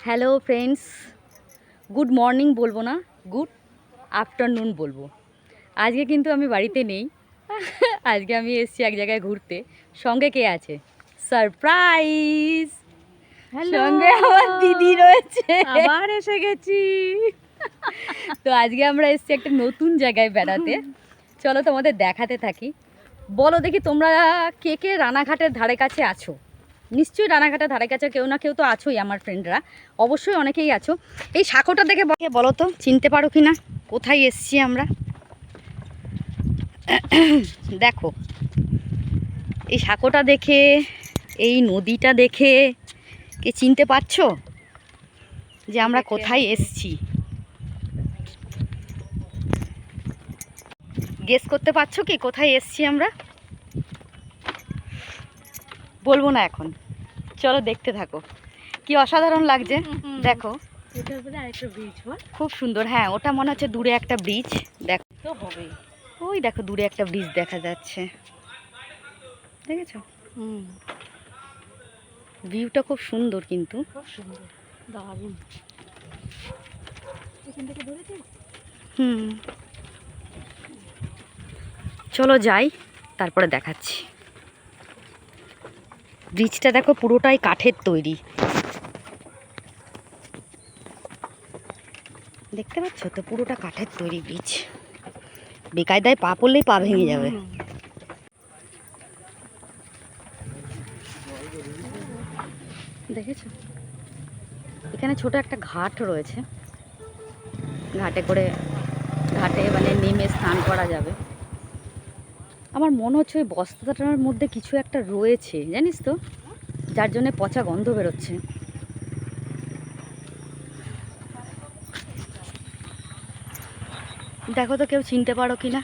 Hello friends good morning বলব না good afternoon বলব। আজকে কিন্তু আমি বাড়িতে নেই আজকে আমি এসছি এক জায়গায় ঘুরতে। সঙ্গে কে আছে? সারপ্রাইজ সঙ্গে আমার দিদি রয়েছে। আবার এসে গেছি। তো আজকে আমরা এসছি একটা নতুন জায়গায় বেড়াতে। চলো তোমাদের দেখাতে থাকি। বলো দেখি তোমরা কে কে রানাঘাটের ধারে কাছে আছো? নিশ্চয়ই রানাঘাটের ধারে কাছে কেউ না কেউ তো আছোই আমার ফ্রেন্ডরা অবশ্যই অনেকেই আছো। এই সাঁকোটা দেখে বলো তো? চিনতে পারো কি না কোথায় এসছি আমরা? দেখো এই সাঁকোটা দেখে এই নদীটা দেখে কে চিনতে পারছ? যে আমরা কোথায় এসছি। গেস করতে পারছ কি? কোথায় এসছি আমরা? বলব না এখন। চলো দেখতে থাকো। কি অসাধারণ লাগছে দেখো। খুব সুন্দর হ্যাঁ ওটা মনে হচ্ছে দূরে একটা ব্রিজ দেখো। তো হবেই। ওই দেখো দূরে একটা ব্রিজ দেখা যাচ্ছে। দেখেছ? হুম। ভিউটা খুব সুন্দর কিন্তু। খুব সুন্দর দারুণ। হুম। চলো যাই তারপরে দেখাচ্ছি। ব্রিজটা দেখো পুরোটাই কাঠের তৈরি। দেখতে পাচ্ছ তো পুরোটা কাঠের তৈরি ব্রিজ। বেকায়দায় পা পড়লেই পা ভেঙে যাবে। দেখেছ? এখানে ছোট একটা ঘাট রয়েছে। ঘাটে করে ঘাটে মানে নেমে স্নান করা যাবে। আমার মনে হচ্ছে ওই বস্তাটার মধ্যে কিছু একটা রয়েছে, জানিস তো? যার জন্য পচা গন্ধ বেরোচ্ছে। দেখো তো কেউ চিনতে পারো কি না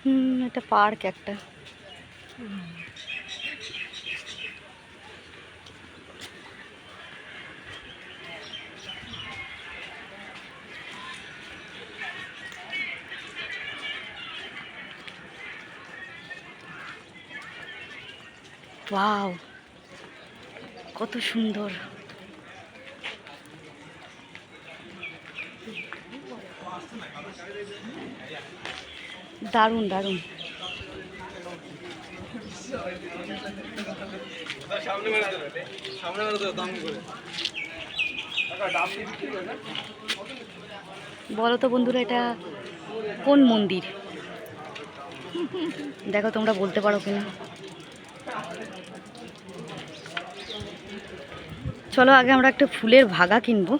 হুম এটা পার্ক একটা। ওয়াও কত সুন্দর। দারুণ দারুণ সামনে মেরে দাও দাম করে বলো তো বন্ধুরা, এটা কোন মন্দির? দেখো তোমরা বলতে পারো কিনা। চলো আগে আমরা একটা ফুলের ভাগা কিনবো।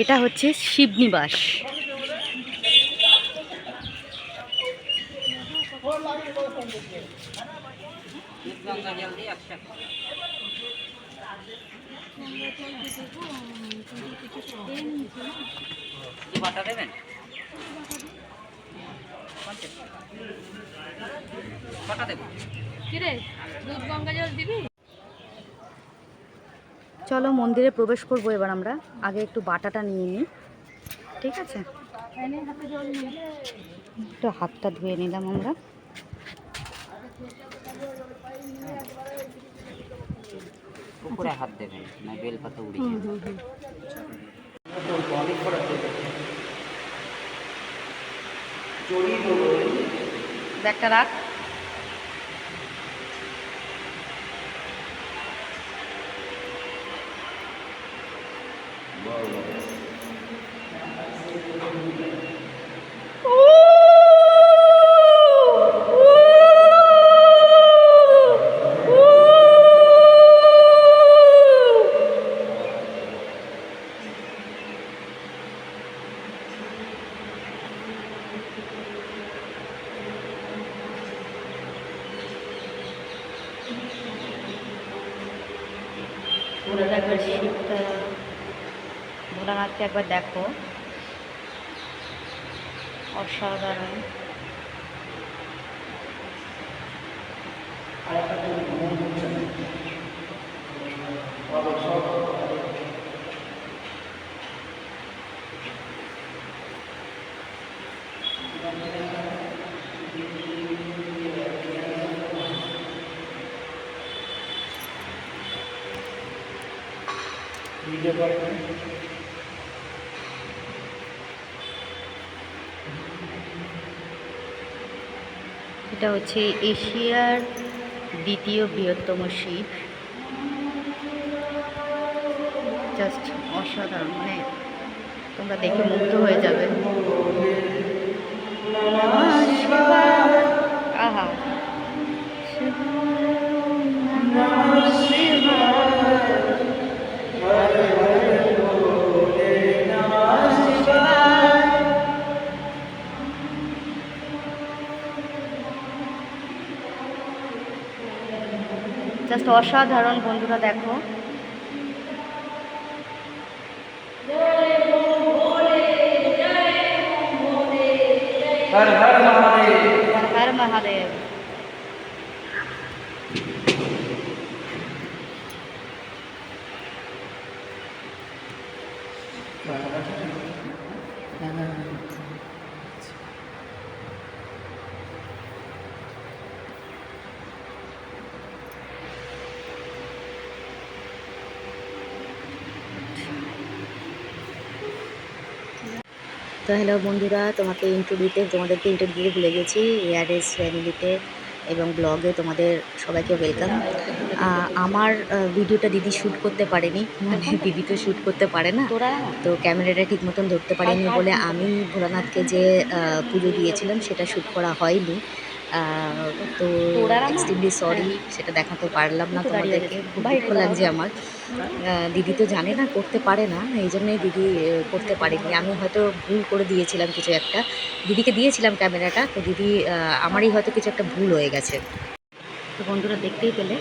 এটা হচ্ছে শিবনিবাস। কিরে দুধ গঙ্গা জল দিবি? চলো মন্দিরে প্রবেশ করব এবার আমরা। আগে একটু বাটাটা নিয়ে নিই। ঠিক আছে? এনে হাতে জল নিয়ে একটু হাতটা ধুয়ে নিলাম আমরা। পুকুরে হাত দেবেন না বেলপাতা উড়ে হুম যাবে হুম হুম। ব্যাগটা রাখ তোমরা একবার শিবটা ভোলানাথকে একবার দেখো। এটা হচ্ছে এশিয়ার দ্বিতীয় বৃহত্তম শিব জাস্ট অসাধারণ মানে তোমরা দেখে মুগ্ধ হয়ে যাবে আহা জাস্ট অসাধারণ বন্ধুরা দেখো। হর হর মহাদেব। তো হ্যালো বন্ধুরা তোমাকে ইন্টারভিউতে তোমাদেরকে ইন্টারভিউ ভুলে গেছি এয়ারএস ফ্যামিলিতে এবং ব্লগে তোমাদের সবাইকে ওয়েলকাম আমার ভিডিওটা দিদি শ্যুট করতে পারেনি মানে দিদি তো শ্যুট করতে পারে না তো ক্যামেরাটা ঠিক মতন ধরতে পারেনি বলে আমি ভোলানাথকে যে পুজো দিয়েছিলাম সেটা শ্যুট করা হয়নি। তো এক্সট্রিমলি সরি সেটা দেখাতে পারলাম না তোমাদেরকে। খুব দুঃখ লাগছে আমার। দিদি তো জানে না করতে পারে না এই জন্যই দিদি করতে পারেনি। আমি হয়তো ভুল করে দিয়েছিলাম কিছু একটা। দিদিকে দিয়েছিলাম ক্যামেরাটা তো দিদি আমারই হয়তো কিছু একটা ভুল হয়ে গেছে। তো বন্ধুরা দেখতেই পেলে।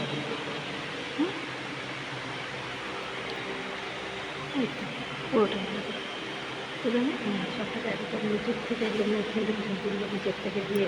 পুরোটা সবটাকে একদম নিচের থেকে একদম নিচের থেকে দিয়ে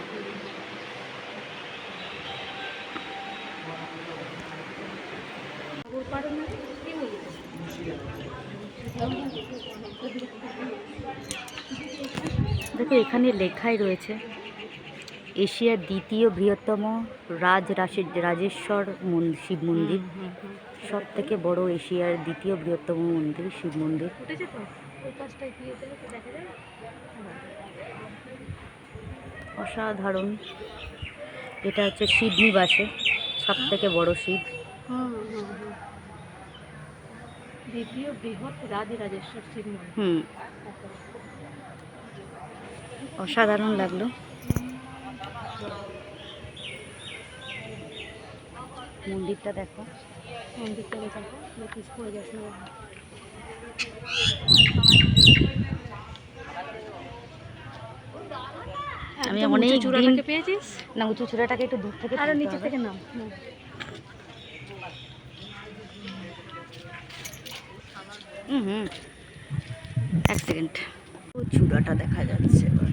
দেখো এখানে লেখাই রয়েছে এশিয়ার দ্বিতীয় বৃহত্তম রাজ রাশি রাজেশ্বর শিব মন্দির। সব থেকে বড় এশিয়ার দ্বিতীয় বৃহত্তম মন্দির শিব মন্দির। অসাধারণ। এটা হচ্ছে শিব নিবাসে সব থেকে বড় শিব। দ্বিতীয় বৃহৎ রাজ রাজেশ্বর শিব মন্দির। হুম। অসাধারণ লাগল। মন্দিরটা দেখো। মন্দিরটা দেখো আমি অনেক চূড়াটাকে পেয়েছিস? না উঁচু চূড়াটাকে একটু দূর থেকে আরও নিচে থেকে নাম। হুম হুম। এক সেকেন্ড। ও চূড়াটা দেখা যাচ্ছে এবার।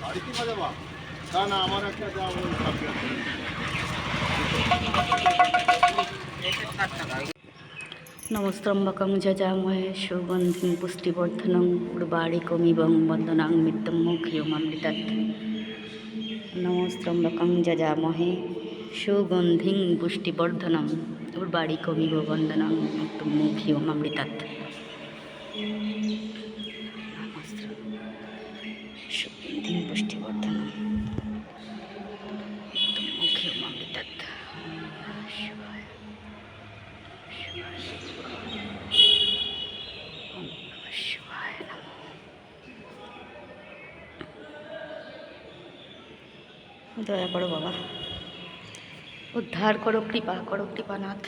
বাড়ি কি না না আমার একটা যা নমস্ত্রম্বকং যজামহে সুগন্ধিং পুষ্টিবর্ধনং উর্বারিকমিবং বন্দনাং মৃত্যম মুখ্যমৃতাৎ নমস্ত্রম্বকং যজামহে সুগন্ধিং পুষ্টিবর্ধনং উর্বারিকমিব বন্দনাং মৃত্যম মুখ্যমৃতাৎ দয়া করো বাবা। উদ্ধার করো, কৃপা করো, কৃপানাথ।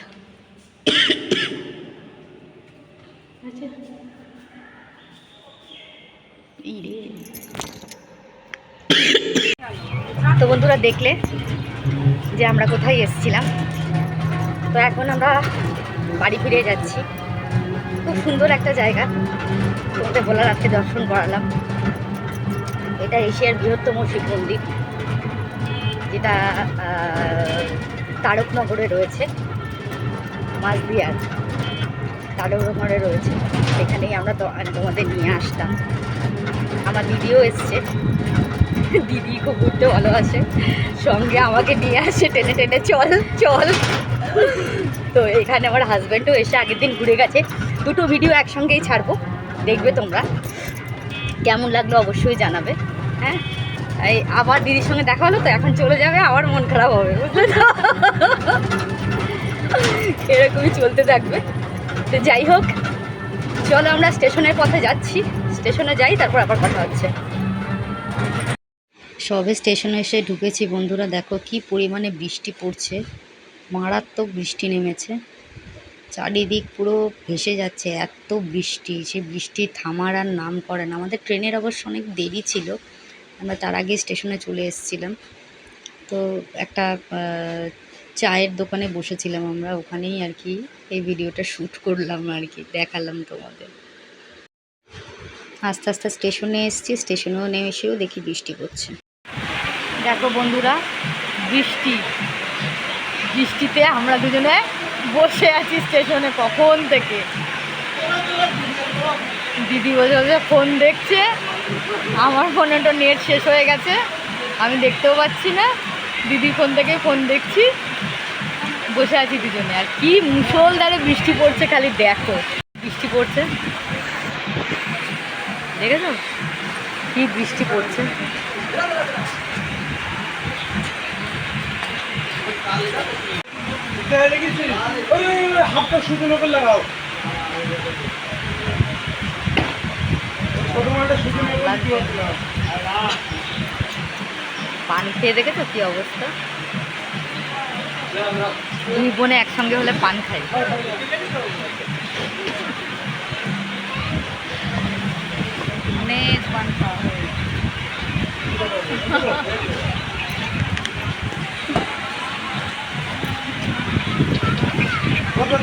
আচ্ছা। তো বন্ধুরা দেখলে যে আমরা কোথায় এসেছিলাম? তো এখন আমরা বাড়ি ফিরে যাচ্ছি। খুব সুন্দর একটা জায়গা। তোমাদের বলার আজকে দর্শন করালাম। এটা এশিয়ার বৃহত্তম শিব মন্দির। যেটা তারকনগরে রয়েছে। মাঝদিয়ার তারকনগরে রয়েছে। সেখানেই আমরা তোমাদের নিয়ে আসতাম। আমার দিদিও এসছে। দিদি খুব ঘুরতে ভালোবাসে। সঙ্গে আমাকে নিয়ে আসে টেনে টেনে, চল চল। তো এখানে আমার হাজব্যান্ডও এসে আগের দিন ঘুরে গেছে। দুটো ভিডিও একসঙ্গেই ছাড়বো। দেখবে তোমরা। কেমন লাগল অবশ্যই জানাবে। হ্যাঁ? এই আবার দিদির সঙ্গে দেখা হলো তো এখন চলে যাবে, আবার মন খারাপ হবে এরকমই চলতে থাকবে। তো যাই হোক, চলো আমরা স্টেশনের পথে যাচ্ছি। স্টেশনে যাই, তারপর আবার কথা হচ্ছে। সবে স্টেশনে এসে ঢুকেছি বন্ধুরা, দেখো কি পরিমাণে বৃষ্টি পড়ছে। মারাত্মক বৃষ্টি নেমেছে। চারিদিক পুরো ভেসে যাচ্ছে, এত বৃষ্টি। সে বৃষ্টি থামার আর নাম করে না। আমাদের ট্রেনের অবশ্য অনেক দেরি ছিল। আমরা তার আগে স্টেশনে চলে এসেছিলাম। তো একটা চায়ের দোকানে বসেছিলাম আমরা, ওখানেই আর কি এই ভিডিওটা শ্যুট করলাম আর কি, দেখালাম তোমাদের। আস্তে আস্তে স্টেশনে এসেছি, স্টেশনেও নেমে এসেও দেখি বৃষ্টি পড়ছে। দেখো বন্ধুরা, বৃষ্টি। বৃষ্টিতে আমরা দুজনে বসে আছি স্টেশনে কখন থেকে? দিদি বসে বসে ফোন দেখছে। আমার ফোনে তো নেট শেষ হয়ে গেছে। আমি দেখতেও পাচ্ছি না। দিদির ফোন থেকে ফোন দেখছি। বসে আছি দুজনে। আর কি মুসলধারে বৃষ্টি পড়ছে খালি দেখো। বৃষ্টি পড়ছে। দেখেছ? কি বৃষ্টি পড়ছে। লাগাও। পান খেয়ে দেখেছ কি অবস্থা? দুই বোনে একসঙ্গে হলে পান খাই। অনেক পান খাওয়া হয়ে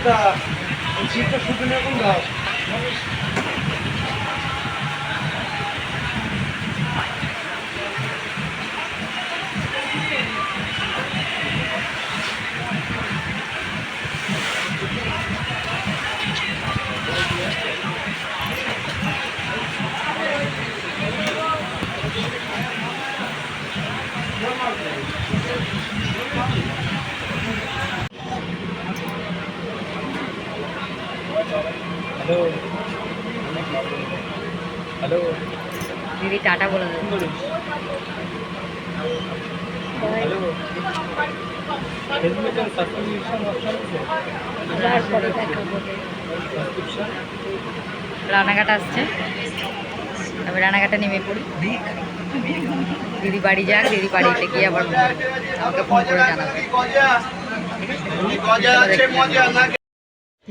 দাও। হ্যালো। হ্যালো। দিদি টাটা বলে দেবে হ্যালো। ফেসবুকের সাবস্ক্রিপশন অপশন আছে? তারপরে দেখা সাবস্ক্রিপশন রানাঘাট আসছে। আমি রানাঘাটে নেমে পড়ি। দিদি বাড়ি যাক দিদি বাড়িতে গিয়ে আবার আমাকে ফোন করে জানাবে।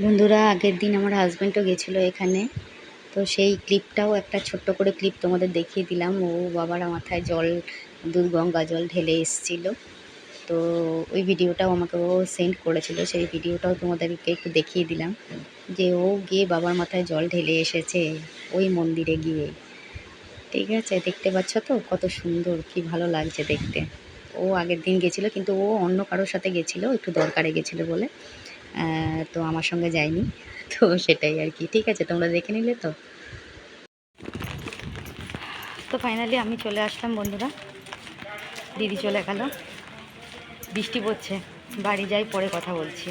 বন্ধুরা, আগের দিন আমার হাজব্যান্ডও গেছিল এখানে। তো সেই ক্লিপটাও একটা ছোট্ট করে ক্লিপ তোমাদের দেখিয়ে দিলাম। ও বাবার মাথায় জল দুধ গঙ্গা জল ঢেলে এসেছিল। তো ওই ভিডিওটাও আমাকে ও সেন্ড করেছিল। সেই ভিডিওটাও তোমাদেরকে একটু দেখিয়ে দিলাম যে ও গিয়ে বাবার মাথায় জল ঢেলে এসেছে ওই মন্দিরে গিয়ে। ঠিক আছে? দেখতে পাচ্ছ তো? কত সুন্দর, কি ভালো লাগছে দেখতে। ও আগের দিন গেছিল, কিন্তু ও অন্য কারোর সাথে গেছিল, একটু দরকারে গেছিল বলে। তো আমার সঙ্গে যায়নি। তো সেটাই আর কি। ঠিক আছে, তোমরা দেখে নিলে তো। তো ফাইনালি আমি চলে আসলাম বন্ধুরা। দিদি চলে গেল। বৃষ্টি পড়ছে। বাড়ি যাই, পরে কথা বলছি।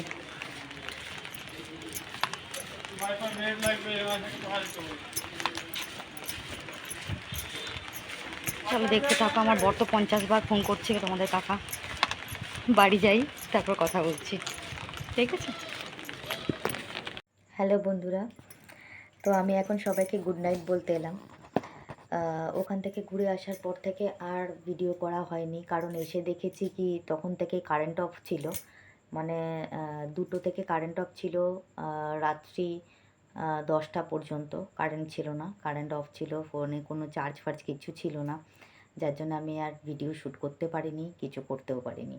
চলো দেখতে থাকো, আমার বর তো পঞ্চাশ বার ফোন করছে তোমাদের কাকা। বাড়ি যাই, তারপর কথা বলছি। ঠিক আছে হ্যালো বন্ধুরা, তো আমি এখন সবাইকে গুড নাইট বলতে এলাম। ওখান থেকে ঘুরে আসার পর থেকে আর ভিডিও করা হয়নি, কারণ এসে দেখেছি কি তখন থেকে কারেন্ট অফ ছিল। মানে দুটো থেকে কারেন্ট অফ ছিল রাত্রি দশটা পর্যন্ত কারেন্ট ছিল না কারেন্ট অফ ছিল ফোনে কোনো চার্জ ফার্জ কিছু ছিল না, যার জন্য আমি আর ভিডিও শ্যুট করতে পারিনি, কিছু করতেও পারিনি।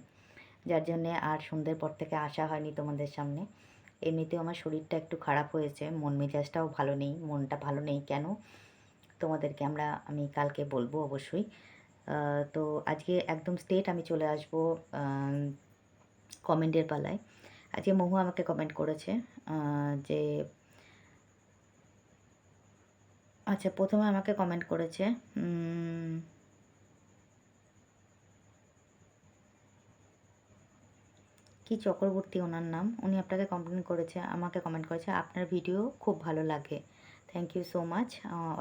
যার জন্যে আর সন্ধ্যের পর থেকে আসা হয়নি তোমাদের সামনে। এমনিতেও আমার শরীরটা একটু খারাপ হয়েছে, মন মেজাজটাও ভালো নেই, মনটা ভালো নেই কেন? তোমাদেরকে আমরা, আমি কালকে বলব অবশ্যই। তো আজকে একদম স্টেট আমি চলে আসব কমেন্টের পালায়। আজকে মহু আমাকে কমেন্ট করেছে যে আচ্ছা প্রথমে আমাকে কমেন্ট করেছে কি চক্রবর্তী ওনার নাম? উনি আপনাকে কমপ্লেন করেছে, আমাকে কমেন্ট করেছে, আপনার ভিডিও খুব ভালো লাগে। থ্যাংক ইউ সো মাচ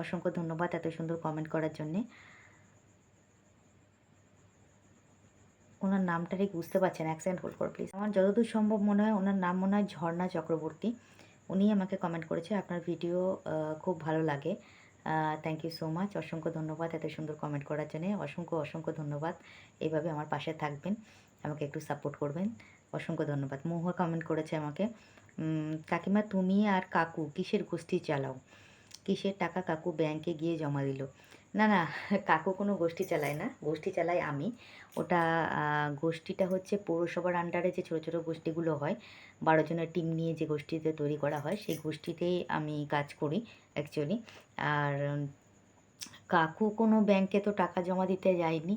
অসংখ্য ধন্যবাদ এত সুন্দর কমেন্ট করার জন্যে। ওনার নামটা ঠিক বুঝতে পারছেন সেকেন্ড হোল্ড করো প্লিজ আমার যতদূর সম্ভব মনে হয় ওনার নাম মনে হয় ঝর্ণা চক্রবর্তী। উনি আমাকে কমেন্ট করেছে, আপনার ভিডিও খুব ভালো লাগে। থ্যাংক ইউ সো মাচ অসংখ্য ধন্যবাদ এত সুন্দর কমেন্ট করার জন্য। অসংখ্য অসংখ্য ধন্যবাদ। এইভাবে আমার পাশে থাকবেন, আমাকে একটু সাপোর্ট করবেন। অসংখ্য ধন্যবাদ। মহুয়া কমেন্ট করেছে আমাকে কাকিমা তুমি আর কাকু কিসের গোষ্ঠী চালাও? কিসের টাকা কাকু ব্যাংকে গিয়ে জমা দিল? না না, কাকু কোনো গোষ্ঠী চালায় না, গোষ্ঠী চালাই আমি। ওটা গোষ্ঠীটা হচ্ছে পৌরসভার আন্ডারে যে ছোটো ছোটো গোষ্ঠীগুলো হয়, বারো জনের টিম নিয়ে যে গোষ্ঠীতে তৈরি করা হয়, সেই গোষ্ঠীতেই আমি কাজ করি অ্যাকচুয়ালি আর, কাকু কোনো ব্যাংকে তো টাকা জমা দিতে যায়নি।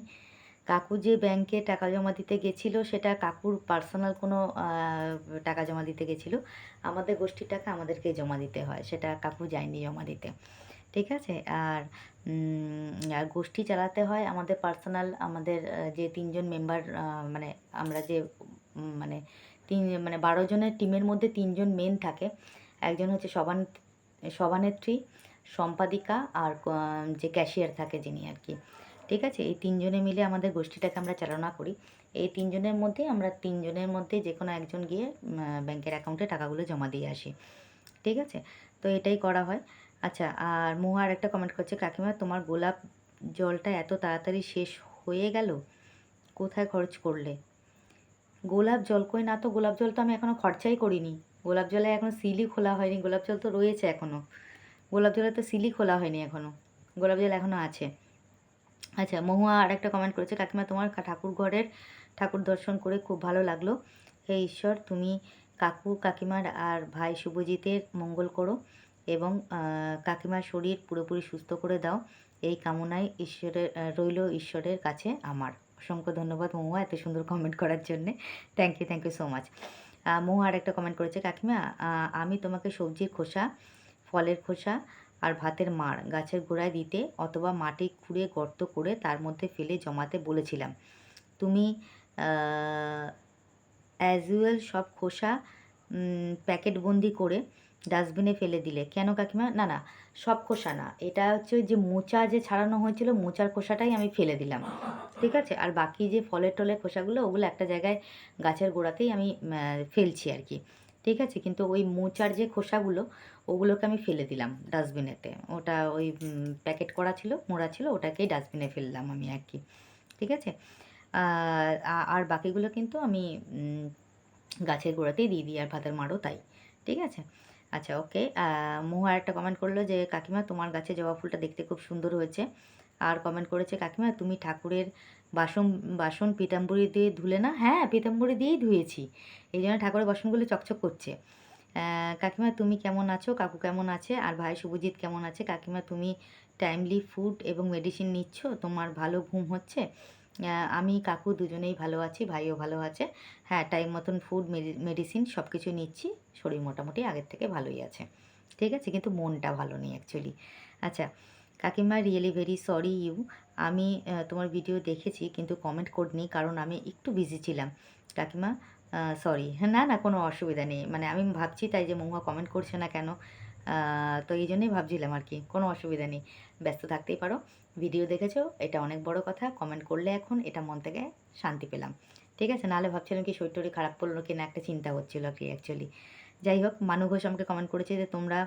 কাকু যে ব্যাংকে টাকা জমা দিতে গেছিল, সেটা কাকুর পার্সোনাল কোনো টাকা জমা দিতে গেছিল। আমাদের গোষ্ঠীর টাকা আমাদেরকে জমা দিতে হয়, সেটা কাকু যায়নি জমা দিতে। ঠিক আছে? আর আর গোষ্ঠী চালাতে হয় আমাদের পার্সোনাল আমাদের যে তিনজন মেম্বার মানে আমরা যে মানে তিন মানে বারো জনের টিমের মধ্যে তিনজন মেন থাকে। একজন হচ্ছে সভান সভানেত্রী, সম্পাদিকা আর যে ক্যাশিয়ার থাকে যিনি আর কি। ঠিক আছে? এই তিনজনে মিলে আমাদের গোষ্ঠীটাকে আমরা চালনা করি। এই তিনজনের মধ্যে আমরা তিনজনের মধ্যে যে কোনো একজন গিয়ে ব্যাংকের অ্যাকাউন্টে টাকাগুলো জমা দিয়ে আসি। ঠিক আছে? তো এটাই করা হয়। আচ্ছা আর মোহা আর একটা কমেন্ট করছে, কাকিমা, তোমার গোলাপ জলটা এত তাড়াতাড়ি শেষ হয়ে গেল? কোথায় খরচ করলে? গোলাপ জল কই? না তো, গোলাপ জল তো আমি এখনও খরচাই করিনি। গোলাপ জলে এখনও সিলি খোলা হয়নি। গোলাপ জল তো রয়েছে এখনও গোলাপ জলে তো সিলি খোলা হয়নি এখনও গোলাপ জল এখনও আছে। আচ্ছা মহুয়া আর একটা কমেন্ট করেছে, কাকিমা তোমার ঠাকুর ঘরের ঠাকুর দর্শন করে খুব ভালো লাগল। হে ঈশ্বর, তুমি কাকু, কাকিমার আর ভাই শুভজিতের মঙ্গল করো এবং কাকিমার শরীর পুরোপুরি সুস্থ করে দাও। এই কামনায় ঈশ্বরের রইল ঈশ্বরের কাছে আমার। অসংখ্য ধন্যবাদ মহুয়া এত সুন্দর কমেন্ট করার জন্যে। Thank you thank you so much Mahua আর একটা কমেন্ট করেছে, কাকিমা আমি তোমাকে সবজির খোসা, ফলের খোসা আর ভাতের মাড় গাছের গোড়ায় দিতে অথবা মাটি খুঁড়ে গর্ত করে তার মধ্যে ফেলে জমাতে বলেছিলাম। তুমি অ্যাজ ইউয়াল সব খোসা প্যাকেটবন্দি করে ডাস্টবিনে ফেলে দিলে। কেন কাকিমা? না না, সব খোসা না। এটা হচ্ছে যে মোচা যে ছাড়ানো হয়েছিল, মোচার খোসাটাই আমি ফেলে দিলাম। ঠিক আছে? আর বাকি যে ফলের টলের খোসাগুলো, ওগুলো একটা জায়গায় গাছের গোড়াতেই আমি ফেলছি আর কি। ঠিক আছে? কিন্তু ওই মোচার যে খোসাগুলো, ওগুলোকে আমি ফেলে দিলাম ডাস্টবিনেতে। ওটা ওই প্যাকেট করা ছিল, মোড়া ছিল, ওটাকেই ডাস্টবিনে ফেললাম আমি আর কি। ঠিক আছে? আর বাকিগুলো কিন্তু আমি গাছের গোড়াতেই দিয়ে দিই, আর ভাতের মারও তাই। ঠিক আছে? আচ্ছা ওকে। মহু একটা কমেন্ট করল যে, কাকিমা, তোমার গাছে জবা ফুলটা দেখতে খুব সুন্দর হয়েছে। আর কমেন্ট করেছে, কাকিমা, তুমি ঠাকুরের বাসন বাসন পিতাম্বরী দিয়ে ধুলে না? হ্যাঁ পিতাম্বরী দিয়েই ধুয়েছি। এই জন্য ঠাকুরের বাসনগুলো চকচক করছে। কাকিমা তুমি কেমন আছো? কাকু কেমন আছে? আর ভাই শুভজিৎ কেমন আছে? কাকিমা তুমি টাইমলি ফুড এবং মেডিসিন নিচ্ছ? তোমার ভালো ঘুম হচ্ছে? আমি, কাকু দুজনেই ভালো আছি, ভাইও ভালো আছে। হ্যাঁ টাইম মতন ফুড মেডিসিন সব কিছু নিচ্ছি। শরীর মোটামুটি আগের থেকে ভালোই আছে। ঠিক আছে? কিন্তু মনটা ভালো নেই অ্যাকচুয়ালি আচ্ছা কাকিমা রিয়েলি ভেরি সরি ইউ আমি তোমার ভিডিও দেখেছি কিন্তু কমেন্ট করিনি কারণ আমি একটু বিজি ছিলাম। কাকিমা সরি হ্যাঁ না না, কোনো অসুবিধা নেই। মানে আমি ভাবছি তাই যে মহুয়া কমেন্ট করছে না কেন? তো এই জন্যই ভাবছিলাম আর কি। কোনো অসুবিধা নেই। ব্যস্ত থাকতেই পারো। ভিডিও দেখেছ? এটা অনেক বড় কথা। কমেন্ট করলে এখন এটা মন থেকে শান্তি পেলাম। ঠিক আছে? নাহলে ভাবছিলাম কি শরীর টরীর খারাপ করল কি না একটা চিন্তা হচ্ছিল আর কি অ্যাকচুয়ালি যাই হোক, মানু ঘোষ আমাকে কমেন্ট করেছে যে তোমরা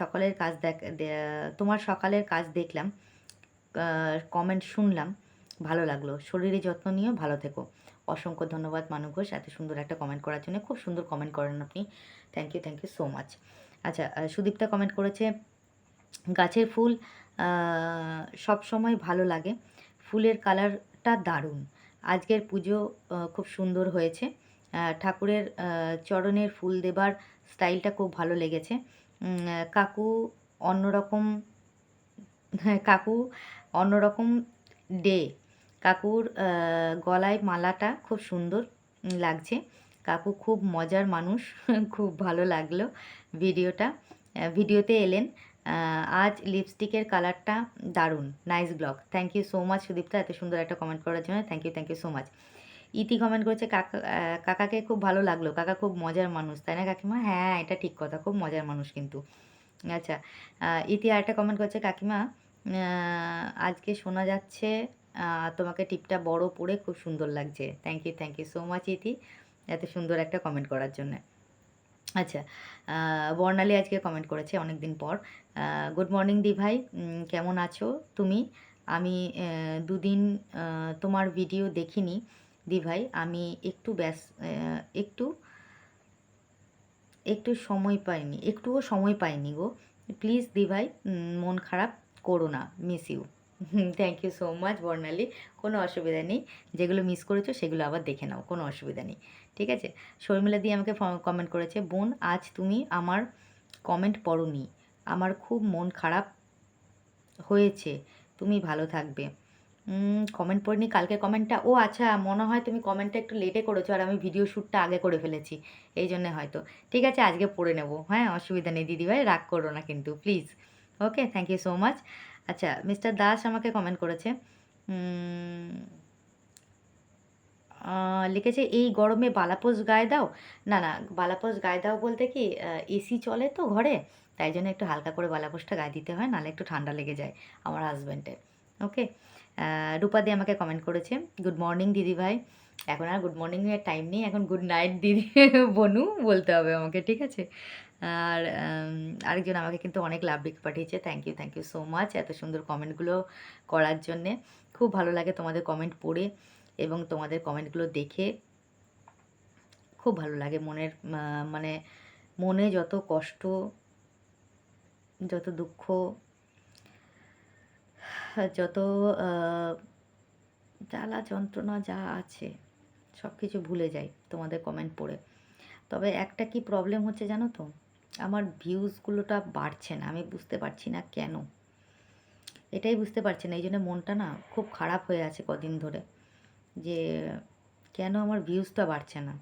সকালের কাজ দেখ তোমার সকালের কাজ দেখলাম। কমেন্ট শুনলাম। ভালো লাগল। শরীরে যত্ন নিয়েও ভালো থেকো। অসংখ্য ধন্যবাদ মানু ঘোষ, এত সুন্দর একটা কমেন্ট করার জন্য। খুব সুন্দর কমেন্ট করেন আপনি। Thank you thank you so much আচ্ছা সুদীপ্তা কমেন্ট করেছে, গাছের ফুল সব সময় ভালো লাগে। ফুলের কালারটা দারুণ। আজকের পুজো খুব সুন্দর হয়েছে। ঠাকুরের চরণের ফুল দেবার স্টাইলটা খুব ভালো লেগেছে। কাকু অন্যরকম হ্যাঁ কাকু অন্যরকম ডে। কাকুর গলায় মালাটা খুব সুন্দর লাগছে। কাকু খুব মজার মানুষ, খুব ভালো লাগল ভিডিওটা। ভিডিওতে এলেন। আজ লিপস্টিকের কালারটা দারুণ nice blog thank you so much Sudipta, এত সুন্দর একটা কমেন্ট করার জন্য। Thank you thank you so much Iti comment করেছে কাকা কাকাকে খুব ভালো লাগল। কাকা খুব মজার মানুষ, তাই না কাকিমা? হ্যাঁ এটা ঠিক কথা, খুব মজার মানুষ কিন্তু। আচ্ছা ইতি আরেকটা কমেন্ট করছে কাকিমা আজকে শোনা যাচ্ছে তোমাকে টিপটা বড় পড়ে খুব সুন্দর লাগছে। Thank you thank you so much Iti, এত সুন্দর একটা কমেন্ট করার জন্য। আচ্ছা বর্ণালী আজকে কমেন্ট করেছে অনেক দিন পর গুড মর্নিং দি ভাই কেমন আছো তুমি? আমি দুদিন তোমার ভিডিও দেখিনি, দি ভাই। আমি একটু ব্যাস একটু একটু সময় পাইনি, একটুও সময় পাইনি গো। প্লিজ দি ভাই মন খারাপ করো না miss you thank you so much Barnali. কোনো অসুবিধা নেই। যেগুলো মিস করেছ, সেগুলো আবার দেখে নাও, কোনো অসুবিধা নেই। ঠিক আছে? শর্মিলা দিয়ে আমাকে কমেন্ট করেছে, বোন, আজ তুমি আমার কমেন্ট পড়োনি। আমার খুব মন খারাপ হয়েছে। তুমি ভালো থাকবে। কমেন্ট পড়িনি কালকে কমেন্টটা ও আচ্ছা মনে হয় তুমি কমেন্টটা একটু লেটে করেছ আর আমি ভিডিও শ্যুটটা আগে করে ফেলেছি। এই জন্যে হয়তো। ঠিক আছে, আজকে পড়ে নেব। হ্যাঁ অসুবিধা নেই, দিদিভাই, রাগ করো না কিন্তু please okay thank you so much আচ্ছা মিস্টার দাস আমাকে কমেন্ট করেছে লিখেছে, এই গরমে বালাপোস গায়ে দাও? না না বালাপোস গায়ে দাও বলতে কি এসি চলে তো ঘরে, তাই জন্য একটু হালকা করে বালাপোসটা গায়ে দিতে হয়, নাহলে একটু ঠান্ডা লেগে যায় আমার হাজব্যান্ডের ওকে রূপাদি আমাকে কমেন্ট করেছে গুড মর্নিং দিদি ভাই। এখন আর গুড মর্নিংয়ের টাইম নেই, এখন গুড নাইট দিদি, বনু বলতে হবে আমাকে, ঠিক আছে? আর আরেকজন আমাকে কিন্তু অনেক লাভ লিখ পাঠিয়েছে। Thank you thank you so much এত সুন্দর কমেন্টগুলো করার জন্যে। খুব ভালো লাগে তোমাদের কমেন্ট পড়ে এবং তোমাদের কমেন্টগুলো দেখে। খুব ভালো লাগে মনের মানে মনে যত কষ্ট, যত দুঃখ, যত জ্বালা যন্ত্রণা যা আছে সব কিছু ভুলে যাই তোমাদের কমেন্ট পড়ে। তবে একটা কি প্রবলেম হচ্ছে জানো তো? আমার ভিউজগুলোটা বাড়ছে না, আমি বুঝতে পারছি না কেন। এটাই বুঝতে পারছি না, এই জন্য মনটা না খুব খারাপ হয়ে আছে কদিন ধরে, যে কেন আমার ভিউজটা বাড়ছে না?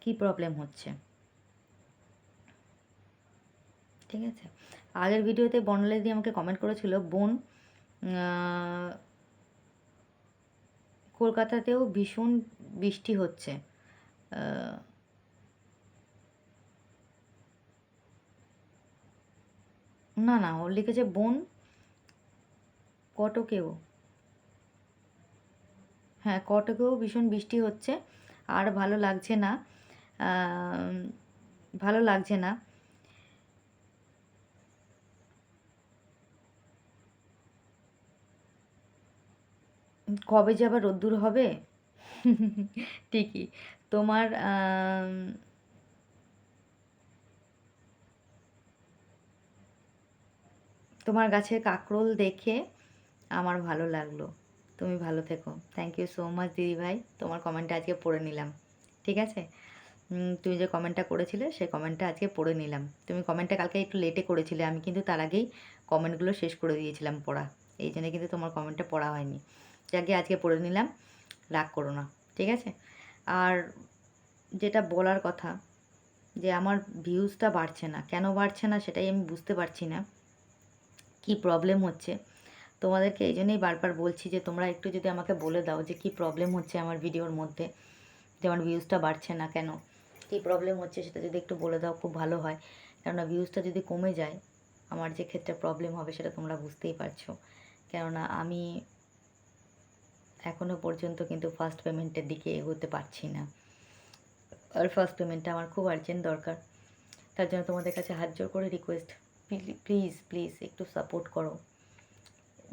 কি প্রবলেম হচ্ছে? ঠিক আছে? আগের ভিডিওতে বর্ণালী দিয়ে আমাকে কমেন্ট করেছিল, বোন কলকাতাতেও ভীষণ বৃষ্টি হচ্ছে। না না, ও লিখেছে বোন কটকেও। হ্যাঁ কটকেও ভীষণ বৃষ্টি হচ্ছে, আর ভালো লাগছে না ভালো লাগছে না। কবে যে আবার রোদ্দুর হবে? ঠিকই। তোমার তোমার গাছের কাঁকরোল দেখে আমার ভালো লাগল। তুমি ভালো থেকো। থ্যাংক ইউ সো মাচ দিদি ভাই তোমার কমেন্টটা আজকে পড়ে নিলাম। ঠিক আছে? তুমি যে কমেন্টটা করেছিলে, সেই কমেন্টটা আজকে পড়ে নিলাম। তুমি কমেন্টটা কালকে একটু লেটে করেছিলে। আমি কিন্তু তার আগেই কমেন্টগুলো শেষ করে দিয়েছিলাম পড়া। এই জন্য কিন্তু তোমার কমেন্টটা পড়া হয়নি। যাকে আজকে পড়ে নিলাম, রাগ করো না। ঠিক আছে? আর যেটা বলার কথা, যে আমার ভিউজটা বাড়ছে না। কেন বাড়ছে না সেটাই আমি বুঝতে পারছি না। কি প্রবলেম হচ্ছে? তোমাদেরকে এই জন্যই বারবার বলছি যে, তোমরা একটু যদি আমাকে বলে দাও যে, কি প্রবলেম হচ্ছে আমার ভিডিওর মধ্যে? যে, আমার ভিউজটা বাড়ছে না কেন? কী প্রবলেম হচ্ছে সেটা যদি একটু বলে দাও, খুব ভালো হয়। কেননা ভিউজটা যদি কমে যায়, আমার যে ক্ষেত্রে প্রবলেম হবে সেটা তোমরা বুঝতেই পারছ। কেননা আমি এখনও পর্যন্ত কিন্তু ফার্স্ট পেমেন্টের দিকে এগোতে পারছি না। আর ফার্স্ট পেমেন্টটা আমার খুব আর্জেন্ট দরকার। তার জন্য তোমাদের কাছে হাত জোর করে রিকোয়েস্ট প্লিজ প্লিজ একটু সাপোর্ট করো।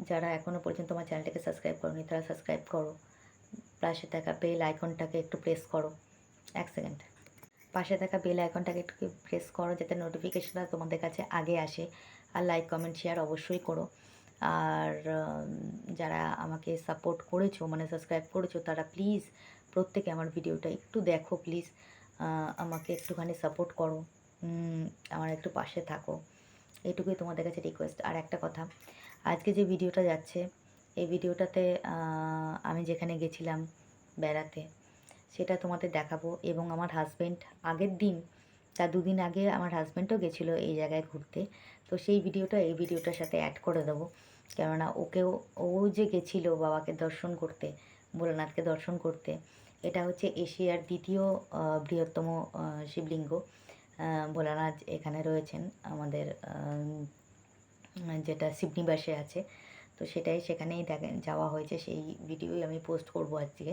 যারা এখনও পর্যন্ত আমার চ্যানেলটাকে সাবস্ক্রাইব করোনি, তারা সাবস্ক্রাইব করো। পাশে থাকা বেল আইকনটাকে একটু প্রেস করো। এক সেকেন্ড পাশে থাকা বেল আইকনটাকে একটু প্রেস করো, যাতে নোটিফিকেশনটা তোমাদের কাছে আগে আসে। আর লাইক কমেন্ট শেয়ার অবশ্যই করো। আর যারা আমাকে সাপোর্ট করেছ মানে সাবস্ক্রাইব করেছ, তারা প্লিজ প্রত্যেকে আমার ভিডিওটা একটু দেখো প্লিজ আমাকে একটুখানি সাপোর্ট করো। আমার একটু পাশে থাকো। এটুকুই তোমাদের কাছে রিকোয়েস্ট আর একটা কথা, আজকে যে ভিডিওটা যাচ্ছে, এই ভিডিওটাতে আমি যেখানে গেছিলাম বেড়াতে, সেটা তোমাদের দেখাবো। এবং আমার হাজব্যান্ড আগের দিন তার দুদিন আগে আমার হাজব্যান্ডও গেছিল এই জায়গায় ঘুরতে। তো সেই ভিডিওটা, এই ভিডিওটার সাথে অ্যাড করে দেবো। কেননা ওকেও, ও যে গেছিল বাবাকে দর্শন করতে, ভোলানাথকে দর্শন করতে, এটা হচ্ছে এশিয়ার দ্বিতীয় বৃহত্তম শিবলিঙ্গ। ভোলানাথ এখানে রয়েছেন আমাদের আম, যেটা সিবনিবাসে আছে। তো সেটাই সেখানেই দেখা যাওয়া হয়েছে। সেই ভিডিওই আমি পোস্ট করব আজকে।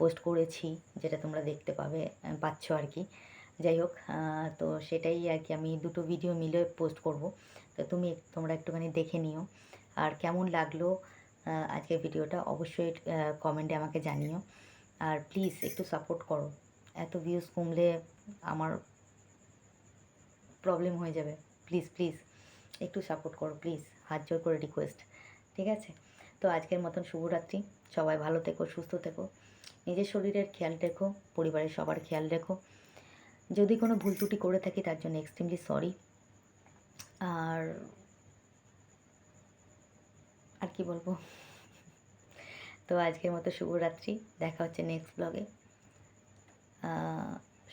পোস্ট করেছি যেটা তোমরা দেখতে পাবে পাচ্ছ আর কি। যাই হোক তো সেটাই আর কি আমি দুটো ভিডিও মিলে পোস্ট করব। তো তুমি তোমরা একটুখানি দেখে নিও। আর কেমন লাগল আজকের ভিডিওটা অবশ্যই কমেন্টে আমাকে জানিও। আর প্লিজ একটু সাপোর্ট করো। এত ভিউজ কমলে আমার প্রবলেম হয়ে যাবে। প্লিজ প্লিজ একটু সাপোর্ট করো প্লিজ হাত জোর করে রিকোয়েস্ট ঠিক আছে? তো আজকের মতন শুভরাত্রি, সবাই ভালো থেকো, সুস্থ থেকো, নিজের শরীরের খেয়াল রেখো, পরিবারের সবার খেয়াল রেখো। যদি কোনো ভুল ত্রুটি করে থাকি, তার জন্য এক্সট্রিমলি সরি আর আর কি বলব? তো আজকের মতো শুভরাত্রি, দেখা হচ্ছে নেক্সট ব্লগে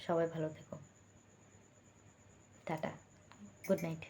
সবাই ভালো থেকো। Tata good night